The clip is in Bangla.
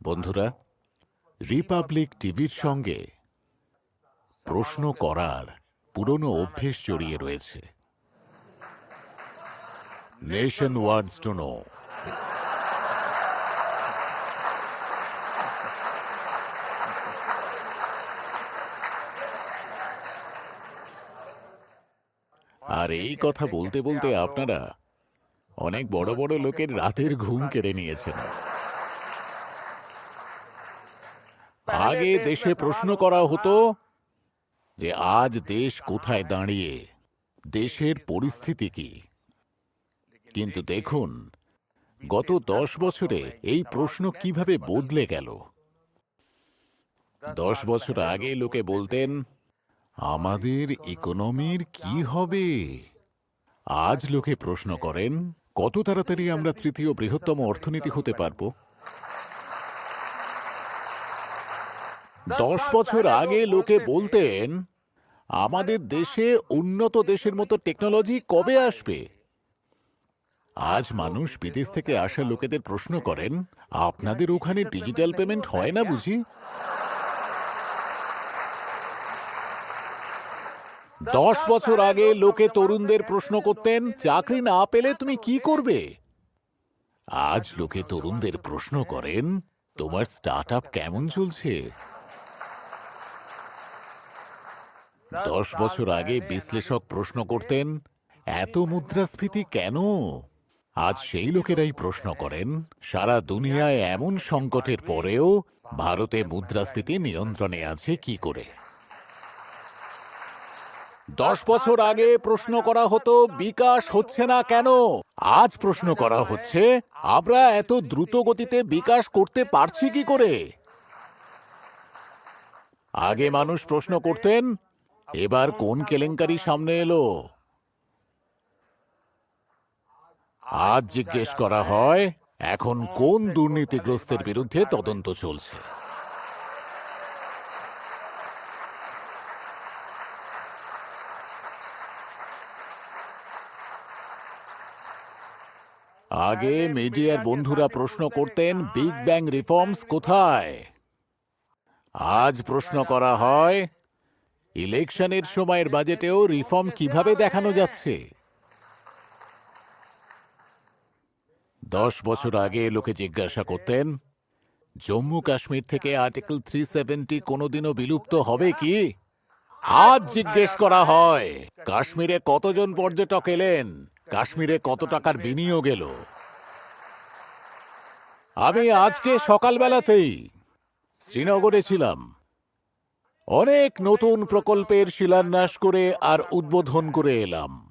বন্ধুরা রিপাবলিক টিভির সঙ্গে প্রশ্ন করার পুরনো অভ্যেস জড়িয়ে রয়েছে। নেশন ওয়ান্টস টু নো আর এই কথা বলতে বলতে আপনারা অনেক বড় বড় লোকের রাতের ঘুম কেড়ে নিয়েছেন। আগে দেশে প্রশ্ন করা হতো যে আজ দেশ কোথায় দাঁড়িয়ে? দেশের পরিস্থিতি কি? কিন্তু দেখুন গত দশ বছরে এই প্রশ্ন কীভাবে বদলে গেল? দশ বছর আগে লোকে বলতেন আমাদের ইকোনমির কি হবে? আজ লোকে প্রশ্ন করেন কত তাড়াতাড়ি আমরা তৃতীয় বৃহত্তম অর্থনীতি হতে পারব? দশ বছর আগে লোকে বলতেন, আমাদের দেশে উন্নত দেশের মতো টেকনোলজি কবে আসবে? আজ মানুষ বিদেশ থেকে আসা লোকেদের প্রশ্ন করেন, আপনাদের ওখানে ডিজিটাল পেমেন্ট হয় না বুঝি? দশ বছর আগে লোকে তরুণদের প্রশ্ন করতেন, চাকরি না পেলে তুমি কি করবে? আজ লোকে তরুণদের প্রশ্ন করেন, তোমার স্টার্ট কেমন চলছে? দশ বছর আগে বিশ্লেষক প্রশ্ন করতেন, এত মুদ্রাস্ফীতি কেন? আজ সেই লোকেরাই প্রশ্ন করেন, সারা দুনিয়ায় এমন সংকটের পরেও ভারতে মুদ্রাস্ফীতি নিয়ন্ত্রণে আছে কি করে? দশ বছর আগে প্রশ্ন করা হতো, বিকাশ হচ্ছে না কেন? আজ প্রশ্ন করা হচ্ছে, আমরা এত দ্রুত গতিতে বিকাশ করতে পারছি কি করে? আগে মানুষ প্রশ্ন করতেন এবার কোন কেলেঙ্কারি সামনে এলো? আজ জিজ্ঞেস করা হয়, এখন কোন দুর্নীতিগ্রস্তের বিরুদ্ধে তদন্ত চলছে? আগে মিডিয়ার বন্ধুরা প্রশ্ন করতেন, বিগ ব্যাং রিফর্মস কোথায়? আজ প্রশ্ন করা হয় ইলেকশনের সময়ের বাজেটেও রিফর্ম কীভাবে দেখানো যাচ্ছে? দশ বছর আগে লোকে জিজ্ঞাসা করতেন, জম্মু কাশ্মীর থেকে আর্টিকেল থ্রি সেভেন্টি কোনোদিনও বিলুপ্ত হবে কি? আজ জিজ্ঞেস করা হয়, কাশ্মীরে কতজন পর্যটক এলেন? কাশ্মীরে কত টাকার বিনিয়োগ এলো? আমি আজকে সকালবেলাতেই শ্রীনগরে ছিলাম। অনেক নতুন প্রকল্পের শিলান্যাস করে আর উদ্বোধন করে এলাম।